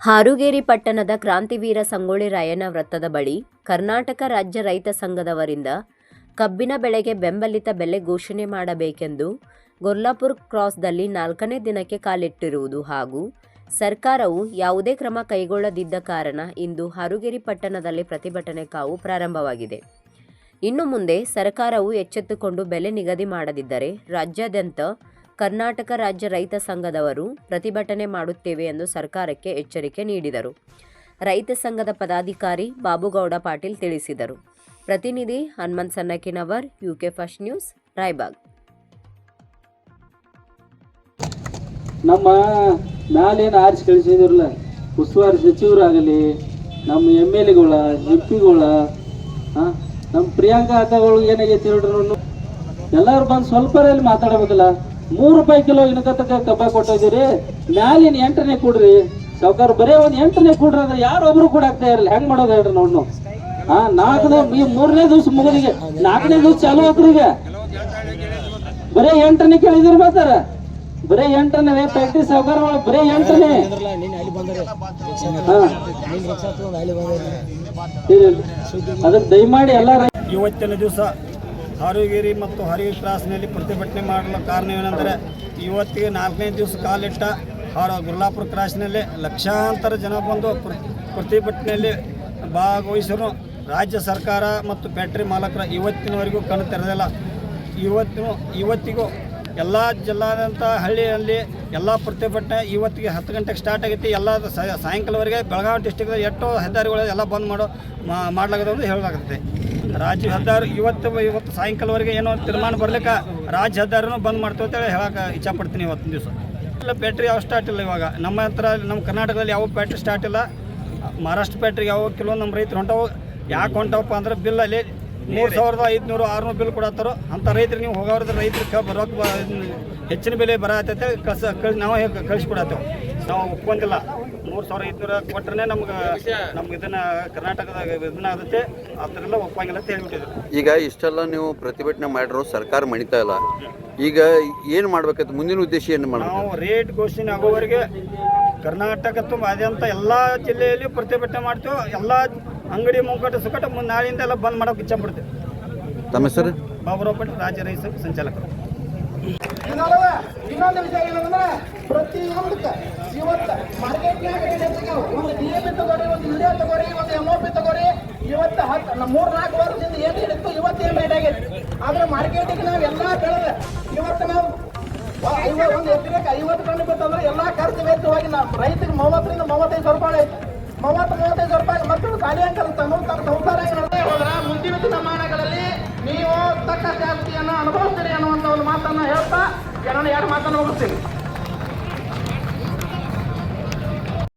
ಹಾರುಗೇರಿ ಪಟ್ಟಣದ ಕ್ರಾಂತಿವೀರ ಸಂಗೊಳ್ಳಿ ರಾಯಣ್ಣ ವೃತ್ತದ ಬಳಿ ಕರ್ನಾಟಕ ರಾಜ್ಯ ರೈತ ಸಂಘದವರಿಂದ ಕಬ್ಬಿನ ಬೆಳೆಗೆ ಬೆಂಬಲಿತ ಬೆಲೆ ಘೋಷಣೆ ಮಾಡಬೇಕೆಂದು ಗೊರ್ಲಾಪುರ್ ಕ್ರಾಸ್ದಲ್ಲಿ ನಾಲ್ಕನೇ ದಿನಕ್ಕೆ ಕಾಲಿಟ್ಟಿರುವುದು ಹಾಗೂ ಸರ್ಕಾರವು ಯಾವುದೇ ಕ್ರಮ ಕೈಗೊಳ್ಳದಿದ್ದ ಕಾರಣ ಇಂದು ಹಾರುಗೇರಿ ಪಟ್ಟಣದಲ್ಲಿ ಪ್ರತಿಭಟನೆ ಕಾವು ಪ್ರಾರಂಭವಾಗಿದೆ. ಇನ್ನು ಮುಂದೆ ಸರ್ಕಾರವು ಎಚ್ಚೆತ್ತುಕೊಂಡು ಬೆಲೆ ನಿಗದಿ ಮಾಡದಿದ್ದರೆ ರಾಜ್ಯಾದ್ಯಂತ ಕರ್ನಾಟಕ ರಾಜ್ಯ ರೈತ ಸಂಘದವರು ಪ್ರತಿಭಟನೆ ಮಾಡುತ್ತೇವೆ ಎಂದು ಸರ್ಕಾರಕ್ಕೆ ಎಚ್ಚರಿಕೆ ನೀಡಿದರು. ರೈತ ಸಂಘದ ಪದಾಧಿಕಾರಿ ಬಾಬುಗೌಡ ಪಾಟೀಲ್ ತಿಳಿಸಿದರು. ಪ್ರತಿನಿಧಿ Hanumant Sannakinavar, UK first news, Raibag. ನಮ್ಮ ಮ್ಯಾಲೇನು ಆರಿಸಿ ಕಳಿಸಿದಿರಲ್ಲ ಉಸ್ತುವಾರಿ ಸಚಿವರಾಗಲಿ, ನಮ್ಮ ಎಂ ಎಲ್ ಎಗಳ, ಎಂ ಪಿಗಳ ನಮ್ಮ ಪ್ರಿಯಾಂಕಾ ಆತಗಳು ಏನಾಗೈತಿ ಹೇಳ್ರಿ ಎಲ್ಲರೂ ಬಂದು ಸ್ವಲ್ಪ ಮಾತಾಡಬೇಕಲ್ಲ. ಮೂರು ರೂಪಾಯಿ ಕಿಲೋ ಇನ್ಕತ್ತಕ ಕಬ್ಬ ಕೊಟ್ಟಿದ್ದೀರಿ. ಮ್ಯಾಲಿನ ಎಂಟನೇ ಕೊಡ್ರಿ. ಸಾವ್ಕಾರ ಬರೇ ಒಂದು ಎಂಟನೇ ಕೊಡ್ರಿ ಅಂದ್ರೆ ಯಾರೊಬ್ರು ಕೂಡ ಆಗ್ತಾ ಇರಲ್ಲ ಹೆಂಗ್ ಮಾಡೋದು ಹೇಳ್ರಿ ನೋಡ್ನು ಹಾ ನಾಲ್ಕನೇ ಈ ಮೂರನೇ ದಿವ್ಸ ಮುಗಿದಿಗೆ ನಾಲ್ಕನೇ ದಿವ್ಸ ಚಾಲು ಆತ್ರಿ ಈಗ. ಬರೇ ಎಂಟನೇ ಕೇಳಿದಿರಿ ಮಾತಾರ ಬರೇ ಎಂಟನೇ ಪ್ರಾಕ್ಟೀಸ್ ಸಾವುಕಾರ ಬರೇ ಎಂಟನೇ. ಅದಕ್ಕೆ ದಯಮಾಡಿ ಎಲ್ಲಾರ ಇವತ್ತಿನ ದಿವಸ ಹಾರುಗೇರಿ ಮತ್ತು ಹರಿವಿ ಕ್ರಾಸ್ನಲ್ಲಿ ಪ್ರತಿಭಟನೆ ಮಾಡಲು ಕಾರಣವೇನೆಂದರೆ ಇವತ್ತಿಗೆ ನಾಲ್ಕನೇ ದಿವಸ ಕಾಲಿಟ್ಟ ಹಾರ ಗುರ್ಲಾಪುರ ಕ್ರಾಸ್ನಲ್ಲಿ ಲಕ್ಷಾಂತರ ಜನ ಬಂದು ಪ್ರ- ಪ್ರತಿಭಟನೆಯಲ್ಲಿ ಭಾಗವಹಿಸಲು ರಾಜ್ಯ ಸರ್ಕಾರ ಮತ್ತು ಫ್ಯಾಕ್ಟ್ರಿ ಮಾಲಕರ ಇವತ್ತಿನವರೆಗೂ ಕಣ್ಣು ತೆರೆದಿಲ್ಲ. ಇವತ್ತಿನ, ಇವತ್ತಿಗೂ ಎಲ್ಲ ಜಿಲ್ಲಾದಂಥ ಹಳ್ಳಿಯಲ್ಲಿ ಎಲ್ಲ ಪ್ರತಿಭಟನೆ ಇವತ್ತಿಗೆ ಹತ್ತು ಗಂಟೆಗೆ ಸ್ಟಾರ್ಟ್ ಆಗೈತಿ. ಎಲ್ಲ ಸಾಯಂಕಾಲವರೆಗೆ ಬೆಳಗಾವಿ ಡಿಸ್ಟಿಕ್ದಾಗ ಎಷ್ಟೋ ಹೆದ್ದಾರಿಗಳು ಎಲ್ಲ ಬಂದ್ ಮಾಡೋ ಮಾಡ್ಲಾಗದ ಅಂತ ಹೇಳಲಾಗುತ್ತೆ. ರಾಜ್ಯ ಹೆದ್ದಾರಿ ಇವತ್ತು ಇವತ್ತು ಸಾಯಂಕಾಲವರೆಗೆ ಏನೋ ತೀರ್ಮಾನ ಬರ್ಲಿಕ್ಕೆ ರಾಜ್ಯ ಹೆದ್ದಾರಿನೂ ಬಂದ್ ಮಾಡ್ತೀವಿ ಅಂತೇಳಿ ಹೇಳಕ್ಕೆ ಇಚ್ಛಪಡ್ತೀನಿ ಇವತ್ತಿನ ದಿವಸ. ಇಲ್ಲ ಬ್ಯಾಟ್ರಿ ಯಾವ ಸ್ಟಾರ್ಟ್ ಇಲ್ಲ ಇವಾಗ. ನಮ್ಮ ಹತ್ರ, ನಮ್ಮ ಕರ್ನಾಟಕದಲ್ಲಿ ಯಾವ ಬ್ಯಾಟ್ರಿ ಸ್ಟಾರ್ಟ್ ಇಲ್ಲ. ಮಹಾರಾಷ್ಟ್ರ ಬ್ಯಾಟ್ರಿಗೆ ಯಾವ ಕೆಲವೊಂದು ನಮ್ಮ ರೈತರು ಹೊಂಟವು. ಯಾಕೆ ಹೊಂಟವಪ್ಪ ಅಂದ್ರೆ ಬಿಲ್ ಅಲ್ಲಿ ಮೂರು ಸಾವಿರದ ಐದುನೂರು ಆರುನೂರು ಬಿಲ್ ಕೊಡತ್ತಾರೋ? ಅಂಥ ರೈತರು ನೀವು ಹೋಗೋದ್ರೆ ರೈತರಿಗೆ ಬರೋಕೆ ಹೆಚ್ಚಿನ ಬೆಲೆ ಬರತ್ತೈತೆ ಕಸ ಕಳ್ ನಾವು ಕಳಿಸ್ಕೊಡತ್ತೇವೆ. ನಾವು ಒಪ್ಕೊಂತಿಲ್ಲ ಮೂರು ಸಾವಿರ ಐದುನೂರ ಕೊಟ್ರೆ ನಮ್ಗೆ ನಮ್ಗೆ ಇದನ್ನ ಕರ್ನಾಟಕದಾಗ ಇದನ್ನ ಆಗುತ್ತೆ. ಅದನ್ನೆಲ್ಲ ಒಪ್ಪಂಗಿಲ್ಲ ಅಂತ ಹೇಳ್ಬಿಟ್ಟಿದ್ರು. ಈಗ ಇಷ್ಟೆಲ್ಲ ನೀವು ಪ್ರತಿಭಟನೆ ಮಾಡಿರೋ ಸರ್ಕಾರ ಮಣಿತಾ ಇಲ್ಲ. ಈಗ ಏನು ಮಾಡ್ಬೇಕಂತ ಮುಂದಿನ ಉದ್ದೇಶ ಏನು ಮಾಡಿ ನಾವು ರೇಟ್ ಘೋಷಣೆ ಆಗೋವರೆಗೆ ಕರ್ನಾಟಕ ಆದ್ಯಂತ ಎಲ್ಲ ಜಿಲ್ಲೆಯಲ್ಲಿ ಪ್ರತಿಭಟನೆ ಮಾಡ್ತೇವೆ. ಎಲ್ಲ ಅಂಗಡಿ ಮುಂಕಟ ಸುಕಟ ಮುಂದೆ ನಾಳೆಯಿಂದ ಎಲ್ಲ ಬಂದ್ ಮಾಡೋಕೆ ಇಚ್ಛೆ ಪಡ್ತೀವಿ ತಮ್ಮ ಹೆಸರು? ಬಾಬುರಾವ್ ರಾಜ್ಯ ರೈತ ಸಂಘ ಸಂಚಾಲಕರು. ಇನ್ನೊಂದು ಇನ್ನೊಂದು ವಿಷಯ ಏನಂದ್ರೆ ಪ್ರತಿಯೊಂದಕ್ಕೆ ಇವತ್ತು ಮಾರ್ಕೆಟ್ನಾಗ ಒಂದು ಡಿ ಎ ಪಿ ತಗೋರಿ ಒಂದು ಯೂರಿಯಾ ತಗೋರಿ ಒಂದು ಎಂ ಒ ಪಿ ತಗೋರಿ ಇವತ್ತು ಹತ್ತು ನಮ್ಮ ಮೂರು ನಾಲ್ಕು ವರ್ಷದಿಂದ ಏನು ಹಿಡಿತು ಇವತ್ತು ಏನು ರೇಟ್ ಆಗೈತಿ ಆದ್ರೆ ಮಾರ್ಕೆಟಿಗೆ ನಾವು ಎಲ್ಲ ಬೆಳೆದ ಇವತ್ತು ನಾವು ಒಂದು ಎಕರೆಗೆ ಐವತ್ತು ಟನ್ ತಮ್ಮ ಸಂಸಾರ ಹೋದ್ರೆ ಮುಂದಿನ ದಿನಮಾನಗಳಲ್ಲಿ ನೀವು ತಕ್ಕ ಜಾಸ್ತಿಯನ್ನು ಅನುಭವಿಸ್ತೀರಿ ಅನ್ನುವಂಥ ಒಂದು ಮಾತನ್ನು ಹೇಳ್ತಾ ಎರಡು ಎರಡು ಮಾತನ್ನು ಮುಗಿಸ್ತೀನಿ